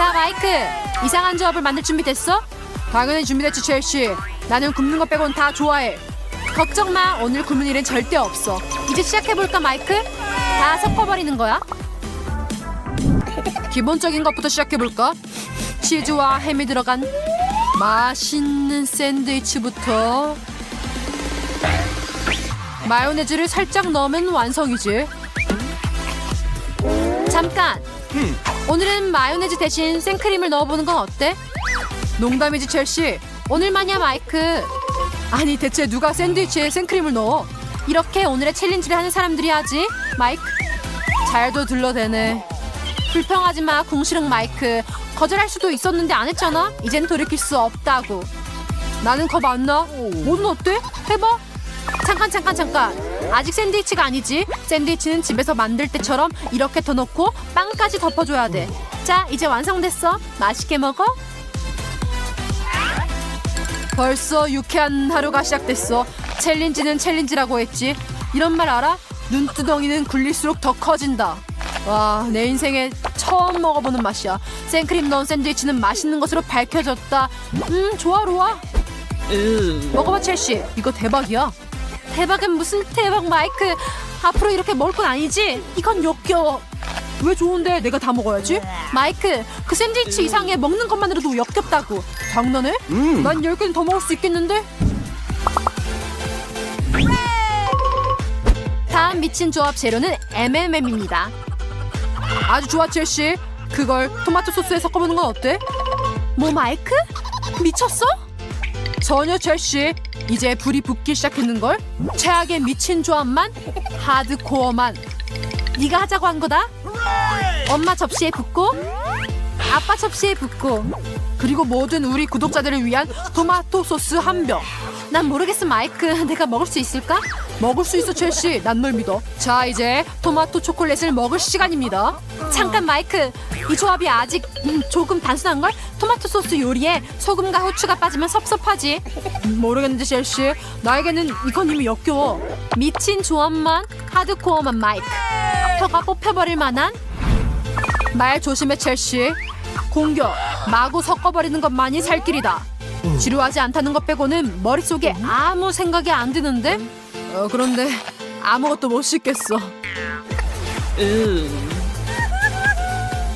자, 마이크. 이상한 조합을 만들 준비 됐어? 당연히 준비됐지, 첼시. 나는 굽는 것 빼곤 다 좋아해. 걱정 마. 오늘 굶는 일은 절대 없어. 이제 시작해볼까, 마이크? 다 섞어버리는 거야. 기본적인 것부터 시작해볼까? 치즈와 햄이 들어간 맛있는 샌드위치부터 마요네즈를 살짝 넣으면 완성이지. 잠깐. 오늘은 마요네즈 대신 생크림을 넣어보는 건 어때? 농담이지 첼시. 오늘만이야 마이크. 아니 대체 누가 샌드위치에 생크림을 넣어? 이렇게 오늘의 챌린지를 하는 사람들이 하지. 마이크. 잘도 둘러대네. 불평하지 마 궁시렁 마이크. 거절할 수도 있었는데 안 했잖아. 이젠 돌이킬 수 없다고. 나는 겁 안 나. 뭐는 어때? 해봐. 잠깐 잠깐 잠깐. 아직 샌드위치가 아니지. 샌드위치는 집에서 만들 때처럼 이렇게 더 넣고 빵까지 덮어줘야 돼. 자 이제 완성됐어. 맛있게 먹어. 벌써 유쾌한 하루가 시작됐어. 챌린지는 챌린지라고 했지. 이런 말 알아? 눈두덩이는 굴릴수록 더 커진다. 와, 내 인생에 처음 먹어보는 맛이야. 생크림 넣은 샌드위치는 맛있는 것으로 밝혀졌다. 음, 좋아, 로아. 먹어봐, 첼시. 이거 대박이야. 대박은 무슨 대박, 마이크. 앞으로 이렇게 먹을 건 아니지? 이건 역겨워. 왜 좋은데 내가 다 먹어야지? 마이크, 그 샌드위치 이상에 먹는 것만으로도 역겹다고. 장난해? 난 10개는 더 먹을 수 있겠는데? 다음 미친 조합 재료는 MMM입니다. 아주 좋아, 첼시. 그걸 토마토 소스에 섞어보는 건 어때? 뭐, 마이크? 미쳤어? 전혀 첼시. 이제 불이 붙기 시작했는걸? 최악의 미친 조합만? 하드코어만. 네가 하자고 한 거다? 엄마 접시에 붓고 아빠 접시에 붓고 그리고 모든 우리 구독자들을 위한 토마토 소스 한 병. 난 모르겠어 마이크. 내가 먹을 수 있을까? 먹을 수 있어 첼시. 난 널 믿어. 자 이제 토마토 초콜릿을 먹을 시간입니다. 잠깐 마이크. 이 조합이 아직 음, 조금 단순한 걸? 토마토 소스 요리에 소금과 후추가 빠지면 섭섭하지. 음, 모르겠는데 첼시. 나에게는 이건 이미 역겨워. 미친 조합만 하드코어만 마이크. 혀가 뽑혀버릴 만한 말 조심해 첼시 공격 마구 섞어버리는 것만이 살 길이다 지루하지 않다는 것 빼고는 머릿속에 아무 생각이 안 드는데 어, 그런데 아무것도 못 씻겠어.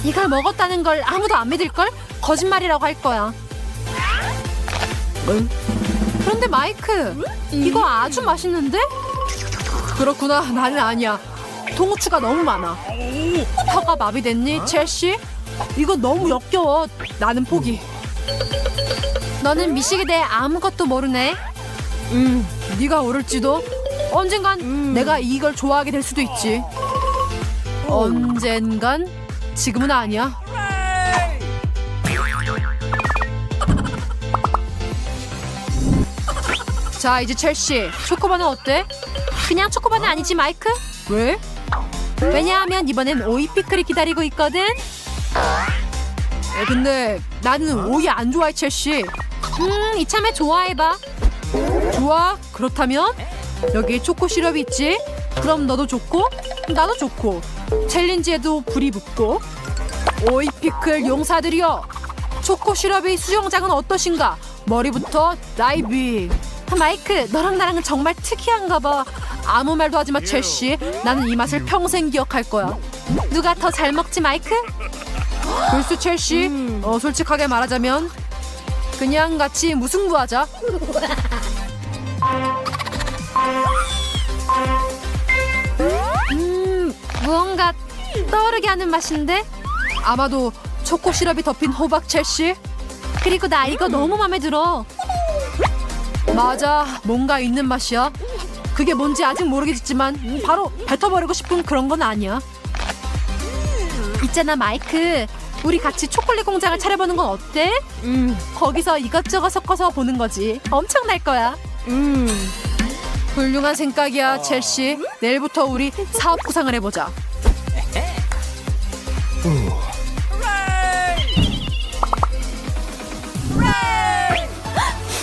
이걸 먹었다는 걸 아무도 안 믿을 걸? 거짓말이라고 할 거야. 그런데 마이크 이거 아주 맛있는데? 그렇구나. 나는 아니야. 통후추가 너무 많아. 혀가 마비됐니 첼시? 이거 너무 역겨워 나는 포기. 너는 미식에 대해 아무것도 모르네? 음 네가 오를지도 언젠간 내가 이걸 좋아하게 될 수도 있지 언젠간 지금은 아니야 자 이제 첼시 초코바는 어때? 그냥 초코바는 아니지 마이크? 왜? 왜냐하면 이번엔 오이 피클이 기다리고 있거든. 에, 근데 나는 오이 안 좋아해 첼시. 음 이참에 좋아해봐. 좋아? 그렇다면 여기 초코 시럽이 있지? 그럼 너도 좋고 나도 좋고 챌린지에도 불이 붙고 오이 피클 용사들이여 초코 시럽의 수영장은 어떠신가? 머리부터 다이빙. 마이크, 너랑 나랑은 정말 특이한가 봐. 아무 말도 하지 마, 첼시. 나는 이 맛을 평생 기억할 거야. 누가 더 잘 먹지, 마이크? 글쎄, 첼시. 어, 솔직하게 말하자면 그냥 같이 무승부하자. 떠오르게 하는 맛인데? 아마도 초코 시럽이 덮인 호박 첼시. 그리고 나 이거 너무 마음에 들어. 맞아, 뭔가 있는 맛이야. 그게 뭔지 아직 모르겠지만 바로 뱉어버리고 싶은 그런 건 아니야. 있잖아, 마이크. 우리 같이 초콜릿 공장을 차려보는 건 어때? 음, 거기서 이것저것 섞어서 보는 거지. 엄청날 거야. 음. 훌륭한 생각이야, 첼시. 내일부터 우리 사업 구상을 해보자.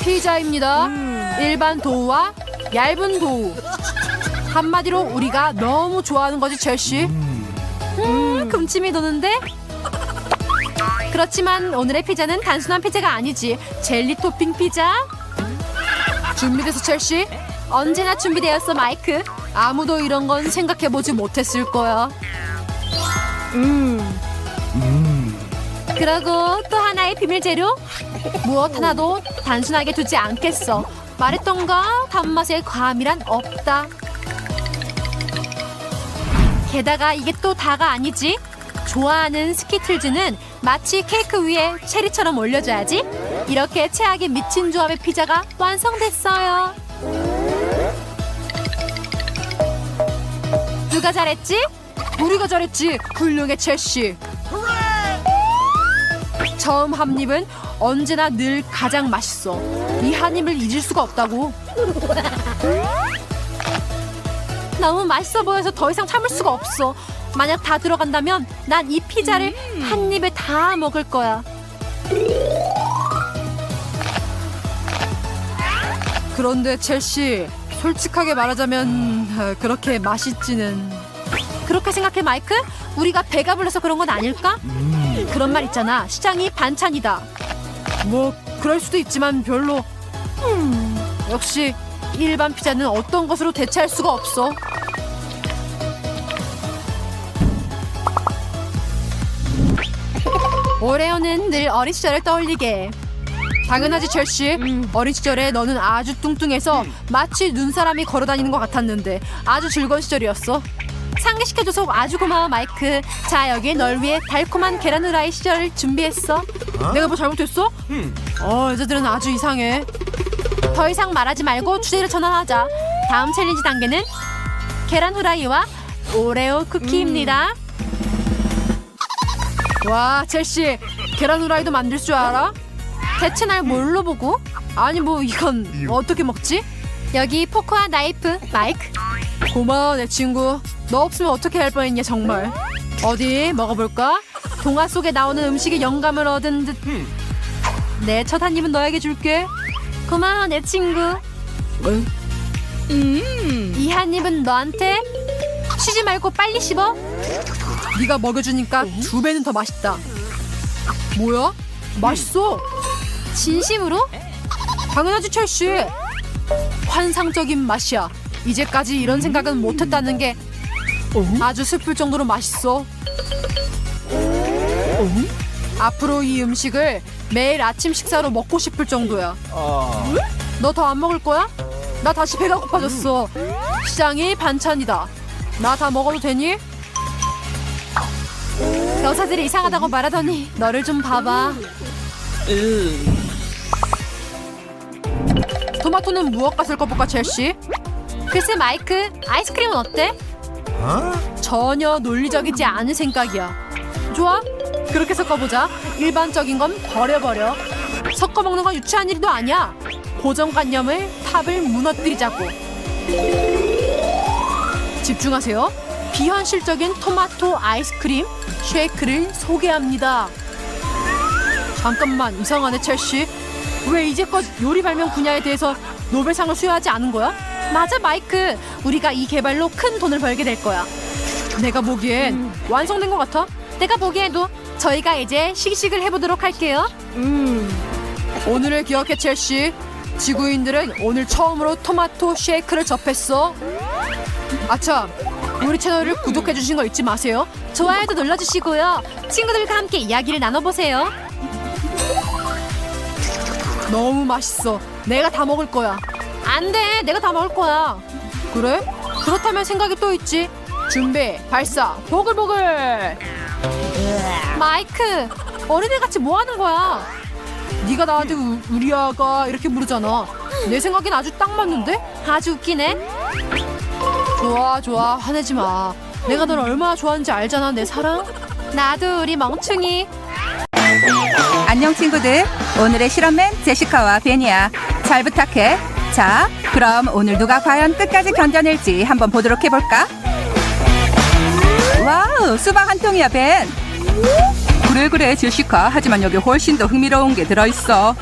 피자입니다. 일반 도우와 얇은 도우. 한마디로 우리가 너무 좋아하는 거지, 첼시. 음, 금침이 도는데? 그렇지만 오늘의 피자는 단순한 피자가 아니지. 젤리 토핑 피자. 준비돼서 첼시? 언제나 준비되었어 마이크. 아무도 이런 건 생각해보지 못했을 거야. 음. 그러고 또 하나의 비밀 재료? 무엇 하나도 단순하게 두지 않겠어. 말했던가 단맛에 과함이란 없다. 게다가 이게 또 다가 아니지. 좋아하는 스키틀즈는 마치 케이크 위에 체리처럼 올려줘야지. 이렇게 최악의 미친 조합의 피자가 완성됐어요. 누가 잘했지? 우리가 잘했지. 훌륭해 첼시. 처음 한 입은 언제나 늘 가장 맛있어. 이 한 입을 잊을 수가 없다고. 너무 맛있어 보여서 더 이상 참을 수가 없어. 만약 다 들어간다면 난 이 피자를 한 입에 다 먹을 거야. 그런데 첼시, 솔직하게 말하자면 어, 그렇게 맛있지는. 그렇게 생각해 마이크? 우리가 배가 불러서 그런 건 아닐까? 그런 말 있잖아. 시장이 반찬이다. 뭐 그럴 수도 있지만 별로. 음, 역시 일반 피자는 어떤 것으로 대체할 수가 없어. 오레오는 늘 어린 시절을 떠올리게. 해. 당연하지 첼시. 어린 시절에 너는 아주 뚱뚱해서 마치 눈사람이 걸어다니는 것 같았는데 아주 즐거운 시절이었어. 상기시켜줘서 아주 고마워 마이크. 자 여기 널 위해 달콤한 계란 후라이 시절을 준비했어. 내가 뭐 잘못했어? 어 여자들은 아주 이상해. 더 이상 말하지 말고 주제를 전환하자. 다음 챌린지 단계는 계란 후라이와 오레오 쿠키입니다. 와 첼시 계란 후라이도 만들 줄 알아? 대체 날 뭘로 보고? 아니 뭐 이건 어떻게 먹지? 여기 포크와 나이프 마이크 고마워 내 친구. 너 없으면 어떻게 할 뻔했냐 정말. 어디 먹어볼까? 동화 속에 나오는 음식에 영감을 얻은 듯. 내 첫 한 입은 너에게 줄게. 고마워 내 친구. 이 한 입은 너한테? 쉬지 말고 빨리 씹어. 네가 먹여주니까 두 배는 더 맛있다. 뭐야? 맛있어. 진심으로? 당연하지 첼시 환상적인 맛이야 이제까지 이런 생각은 못했다는 게 아주 슬플 정도로 맛있어. 앞으로 이 음식을 매일 아침 식사로 먹고 싶을 정도야. 너 더 안 먹을 거야? 나 다시 배가 고파졌어. 시장이 반찬이다. 나 다 먹어도 되니? 여자들이 이상하다고 말하더니 너를 좀 봐봐. 토마토는 무엇과 섞어볼까 첼시? 글쎄 마이크 아이스크림은 어때? 전혀 논리적이지 않은 생각이야. 좋아? 그렇게 섞어보자. 일반적인 건 버려버려. 섞어 먹는 건 유치한 일도 아니야. 고정관념을 탑을 무너뜨리자고. 집중하세요. 비현실적인 토마토 아이스크림 쉐이크를 소개합니다. 잠깐만 이상하네 첼시 왜 이제껏 요리 발명 분야에 대해서 노벨상을 수여하지 않은 거야? 맞아 마이크. 우리가 이 개발로 큰 돈을 벌게 될 거야. 내가 보기엔 완성된 것 같아. 내가 보기에도 저희가 이제 식식을 해보도록 할게요. 오늘을 기억해 첼시. 지구인들은 오늘 처음으로 토마토 쉐이크를 접했어. 아참 우리 채널을 구독해 주신 거 잊지 마세요. 좋아요도 눌러주시고요. 친구들과 함께 이야기를 나눠보세요. 너무 맛있어. 내가 다 먹을 거야. 안 돼. 내가 다 먹을 거야. 그래? 그렇다면 생각이 또 있지. 준비, 발사, 보글보글. 마이크, 어린애 같이 뭐 하는 거야? 네가 나한테 우, 우리 아가 이렇게 부르잖아. 내 생각엔 아주 딱 맞는데? 아주 웃기네. 좋아, 좋아. 화내지 마. 내가 널 얼마나 좋아하는지 알잖아, 내 사랑. 나도 우리 멍충이. 안녕 친구들 오늘의 실험맨 제시카와 베니야 잘 부탁해 자 그럼 오늘 누가 과연 끝까지 견뎌낼지 한번 보도록 해볼까? 와우 수박 한 통이야 벤. 그래 그래 제시카 하지만 여기 훨씬 더 흥미로운 게 들어있어.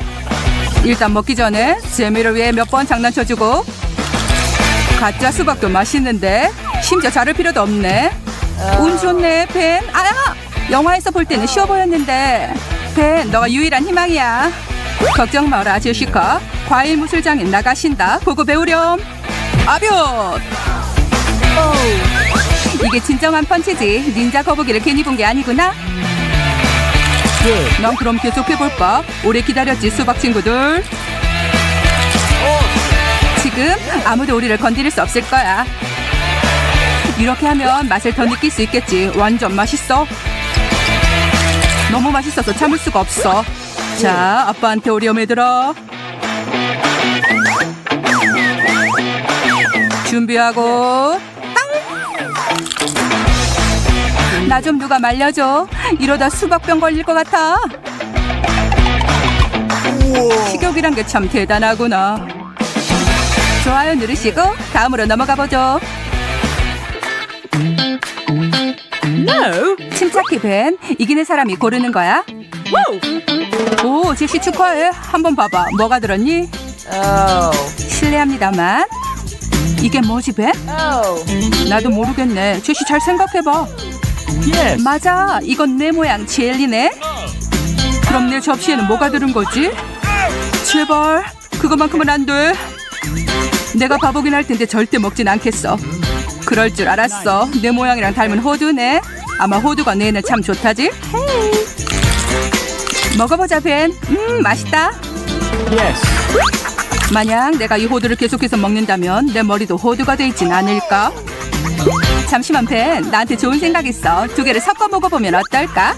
일단 먹기 전에 재미를 위해 몇 번 장난쳐주고. 가짜 수박도 맛있는데 심지어 자를 필요도 없네. 운 좋네 벤. 아야 영화에서 볼 때는 쉬워 보였는데. 벤, 너가 유일한 희망이야. 걱정 마라, 제시카. 과일 무술장인 나가신다. 보고 배우렴. 아비옷! 이게 진정한 펀치지. 닌자 거북이를 괜히 본 게 아니구나. 넌 그럼 계속 해볼까? 오래 기다렸지, 수박 친구들. 지금 아무도 우리를 건드릴 수 없을 거야. 이렇게 하면 맛을 더 느낄 수 있겠지. 완전 맛있어. 너무 맛있어서 참을 수가 없어. 자, 아빠한테 오렴 얘들아. 준비하고 땅! 나 좀 누가 말려줘. 이러다 수박병 걸릴 것 같아. 식욕이란 게 참 대단하구나. 좋아요 누르시고 다음으로 넘어가 보죠. 침착해 벤. 이기는 사람이 고르는 거야. 오 제시 축하해. 한번 봐봐. 뭐가 들었니? 실례합니다만. 이게 뭐지 벤? 나도 모르겠네. 제시 잘 생각해봐. 맞아. 이건 내 모양 젤리네. 그럼 내 접시에는 뭐가 들은 거지? 제발 그것만큼은 안 돼. 내가 바보긴 할 텐데 절대 먹진 않겠어. 그럴 줄 알았어. 내 모양이랑 닮은 호두네. 아마 호두가 뇌에는 참 좋다지? 먹어보자 벤. 음 맛있다. 만약 내가 이 호두를 계속해서 먹는다면 내 머리도 호두가 돼 있진 않을까? 잠시만 벤. 나한테 좋은 생각 있어. 두 개를 섞어 먹어보면 어떨까?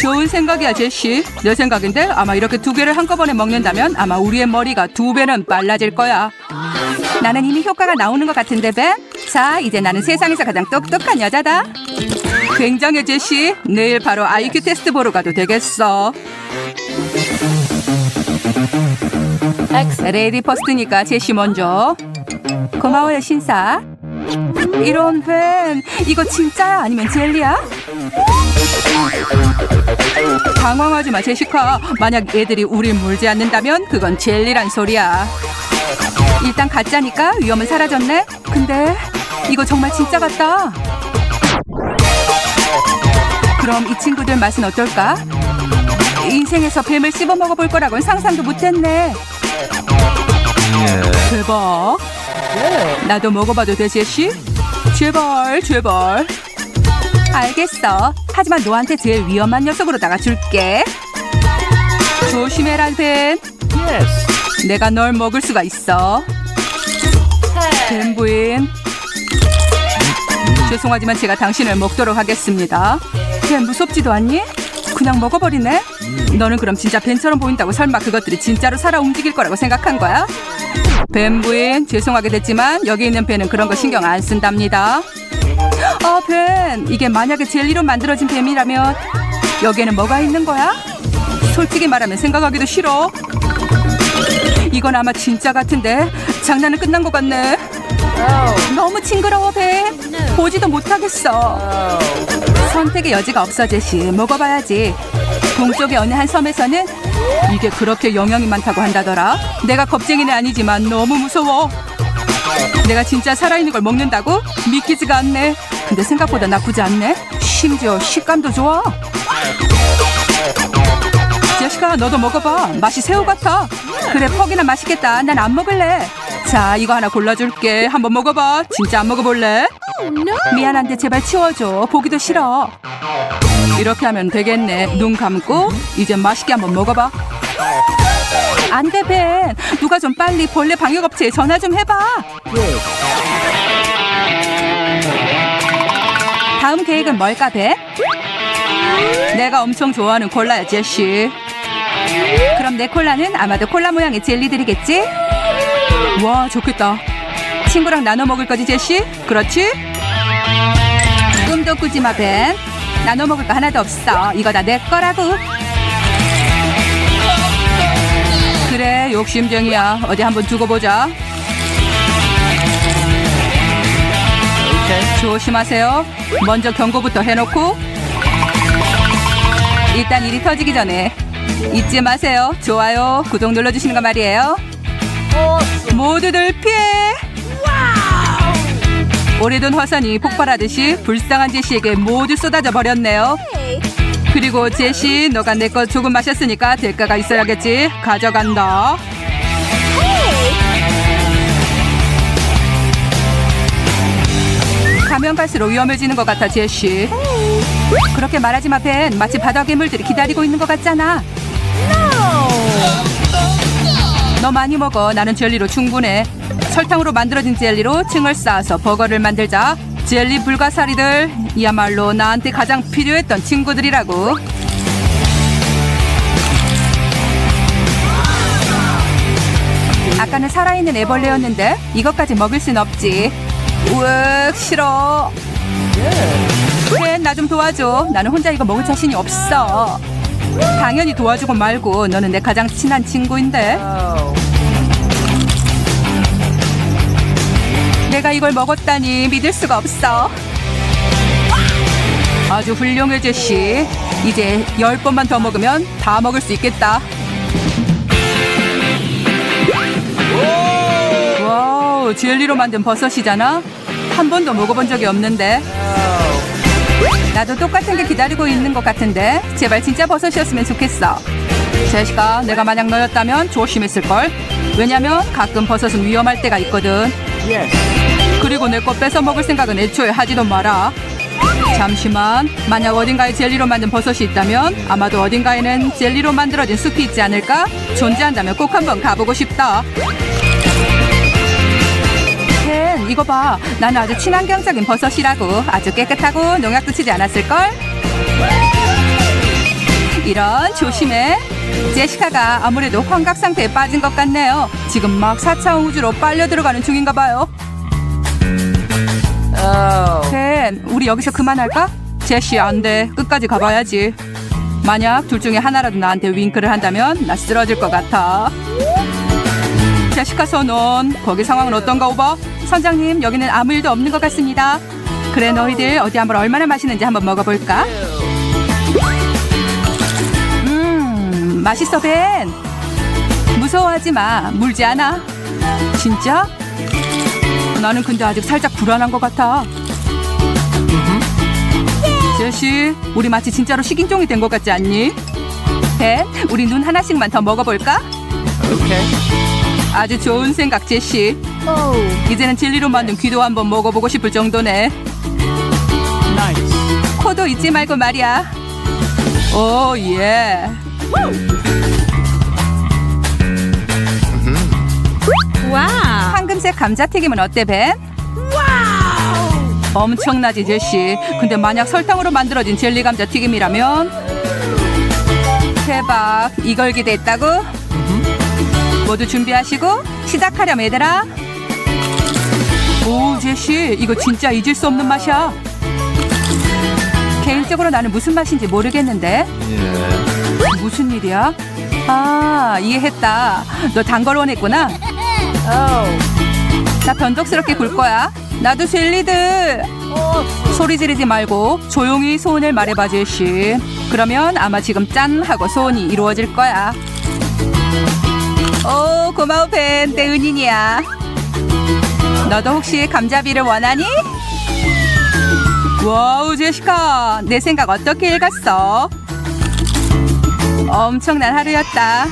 좋은 생각이야 제시. 내 생각인데 아마 이렇게 두 개를 한꺼번에 먹는다면 아마 우리의 머리가 두 배는 빨라질 거야. 나는 이미 효과가 나오는 것 같은데 벤. 자 이제 나는 세상에서 가장 똑똑한 여자다. 굉장해 제시. 내일 바로 IQ 테스트 보러 가도 되겠어. 레이디 퍼스트니까 제시 먼저. 고마워요 신사. 이런 벤 이거 진짜야 아니면 젤리야? 당황하지 마 제시카 만약 애들이 우릴 물지 않는다면 그건 젤리란 소리야 일단 가짜니까 위험은 사라졌네 근데 이거 정말 진짜 같다 그럼 이 친구들 맛은 어떨까? 인생에서 뱀을 씹어 먹어볼 거라고는 상상도 못했네. 대박. 나도 먹어봐도 돼 제시? 제발 제발. 알겠어. 하지만 너한테 제일 위험한 녀석으로다가 줄게. 조심해라 벤 내가 널 먹을 수가 있어. 벤 부인. 죄송하지만 제가 당신을 먹도록 하겠습니다 벤 무섭지도 않니? 그냥 먹어버리네 너는 그럼 진짜 벤처럼 보인다고 설마 그것들이 진짜로 살아 움직일 거라고 생각한 거야? 벤 부인 죄송하게 됐지만 여기 있는 벤은 그런 거 신경 안 쓴답니다 아, 벤. 이게 만약에 젤리로 만들어진 뱀이라면 여기에는 뭐가 있는 거야? 솔직히 말하면 생각하기도 싫어. 이건 아마 진짜 같은데 장난은 끝난 것 같네. 너무 징그러워, 벤. 보지도 못하겠어. 선택의 여지가 없어, 제시. 먹어봐야지. 동쪽의 어느 한 섬에서는 이게 그렇게 영양이 많다고 한다더라. 내가 겁쟁이는 아니지만 너무 무서워. 내가 진짜 살아있는 걸 먹는다고? 믿기지가 않네. 근데 생각보다 나쁘지 않네. 심지어 식감도 좋아. 제시카, 너도 먹어봐. 맛이 새우 같아. 그래, 퍽이나 맛있겠다. 난 안 먹을래. 자, 이거 하나 골라줄게. 한번 먹어봐. 진짜 안 먹어볼래? 미안한데 제발 치워줘. 보기도 싫어. 이렇게 하면 되겠네. 눈 감고 이제 맛있게 한번 먹어봐. 안 돼, 벤. 누가 좀 빨리 벌레 방역업체에 전화 좀 해봐. 다음 계획은 뭘까, 벤? 내가 엄청 좋아하는 콜라야, 제시. 그럼 내 콜라는 아마도 콜라 모양의 젤리들이겠지? 와, 좋겠다. 친구랑 나눠 먹을 거지, 제시? 그렇지? 꿈도 꾸지 마, 벤. 나눠 먹을 거 하나도 없어. 이거 다 내 거라고. 그래, 욕심쟁이야. 어디 한번 두고 보자. 조심하세요. 먼저 경고부터 해놓고. 일단 일이 터지기 전에 잊지 마세요. 좋아요, 구독 눌러주시는 거 말이에요. 모두들 피해! 오래된 화산이 폭발하듯이 불쌍한 제시에게 모두 쏟아져 버렸네요. 그리고 제시, 너가 내거 조금 마셨으니까 대가가 있어야겠지. 가져간다. 가면 갈수록 위험해지는 것 같아, 제시. 그렇게 말하지 마, 벤. 마치 바다 괴물들이 기다리고 있는 것 같잖아. 너 많이 먹어. 나는 젤리로 충분해. 설탕으로 만들어진 젤리로 층을 쌓아서 버거를 만들자. 젤리 불가사리들 이야말로 나한테 가장 필요했던 친구들이라고. 아까는 살아있는 애벌레였는데 이것까지 먹을 순 없지. 우악 싫어. 나좀 도와줘. 나는 혼자 이거 먹을 자신이 없어. 당연히 도와주고 말고 너는 내 가장 친한 친구인데. 내가 이걸 먹었다니 믿을 수가 없어. 아주 훌륭해 제시. 이제 열 번만 더 먹으면 다 먹을 수 있겠다. 와우, 젤리로 만든 버섯이잖아. 한 번도 먹어본 적이 없는데. 나도 똑같은 게 기다리고 있는 것 같은데 제발 진짜 버섯이었으면 좋겠어. 제시가 내가 만약 너였다면 조심했을 걸. 왜냐면 가끔 버섯은 위험할 때가 있거든. 그리고 내 거 뺏어 먹을 생각은 애초에 하지도 마라. 잠시만. 만약 어딘가에 젤리로 만든 버섯이 있다면 아마도 어딘가에는 젤리로 만들어진 숲이 있지 않을까? 존재한다면 꼭 한번 가보고 싶다. 켄, 이거 봐. 나는 아주 친환경적인 버섯이라고. 아주 깨끗하고 농약도 치지 않았을걸? 이런 조심해. 제시카가 아무래도 환각 상태에 빠진 것 같네요. 지금 막 4차원 우주로 빨려 들어가는 중인가 봐요. 켄, 우리 여기서 그만할까? 제시, 안 돼. 끝까지 가봐야지. 만약 둘 중에 하나라도 나한테 윙크를 한다면 나 쓰러질 것 같아. 제시카 선원, 거기 상황은 어떤가 오버? 선장님, 여기는 아무 일도 없는 것 같습니다. 그래, 너희들 어디 한번 얼마나 맛있는지 한번 먹어볼까? 음, 맛있어, 벤. 무서워하지 마. 물지 않아. 진짜? 나는 근데 아직 살짝 불안한 것 같아. 제시, 우리 마치 진짜로 식인종이 된 것 같지 않니? 벤, 우리 눈 하나씩만 더 먹어볼까? 아주 좋은 생각, 제시. 이제는 젤리로 만든 귀도 한번 먹어보고 싶을 정도네. 코도 잊지 말고 말이야. 오, 예. 와우. 황금색 감자튀김은 어때, 벤? 엄청나지, 제시. 근데 만약 설탕으로 만들어진 젤리 감자튀김이라면? 대박. 이걸 기대했다고? 모두 준비하시고 시작하렴, 얘들아. 오, 제시. 이거 진짜 잊을 수 없는 맛이야. 개인적으로 나는 무슨 맛인지 모르겠는데. 무슨 일이야? 아, 이해했다. 너 단 걸 원했구나. 나 변덕스럽게 굴 거야. 나도 젤리들. 소리 지르지 말고 조용히 소원을 말해봐 제시. 그러면 아마 지금 짠 하고 소원이 이루어질 거야. 오 고마워 벤. 내 은인이야. 너도 혹시 감자비를 원하니? 와우 제시카 내 생각 어떻게 읽었어? 엄청난 하루였다.